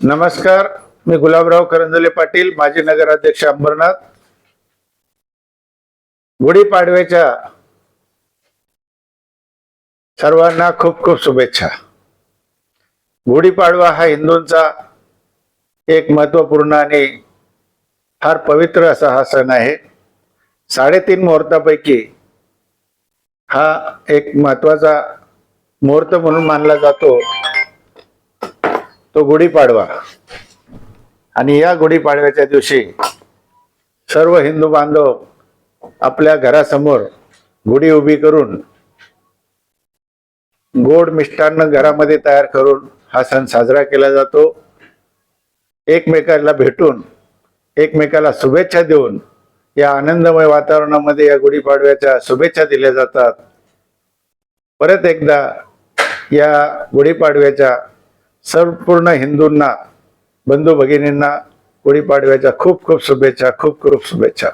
नमस्कार मी गुलाबराव करंजले पाटील माजी नगराध्यक्ष अंबरनाथ. गुढीपाडव्याच्या सर्वांना खूप खूप शुभेच्छा. गुढीपाडवा हा हिंदूंचा एक महत्त्वपूर्ण आणि फार पवित्र असा हा सण आहे. साडेतीन मुहूर्तापैकी हा एक महत्त्वाचा मुहूर्त म्हणून मानला जातो. तो गुढीपाडवा. आणि या गुढीपाडव्याच्या दिवशी सर्व हिंदू बांधव आपल्या घरासमोर गुढी उभी करून गोड मिष्टान्न घरामध्ये तयार करून हा सण साजरा केला जातो. एकमेकाला भेटून एकमेकाला शुभेच्छा देऊन या आनंदमय वातावरणामध्ये या गुढीपाडव्याच्या शुभेच्छा दिल्या जातात. परत एकदा या गुढीपाडव्याच्या संपूर्ण हिंदूंना बंधू भगिनींना गुढीपाडव्याच्या खूप खूप शुभेच्छा खूप खूप शुभेच्छा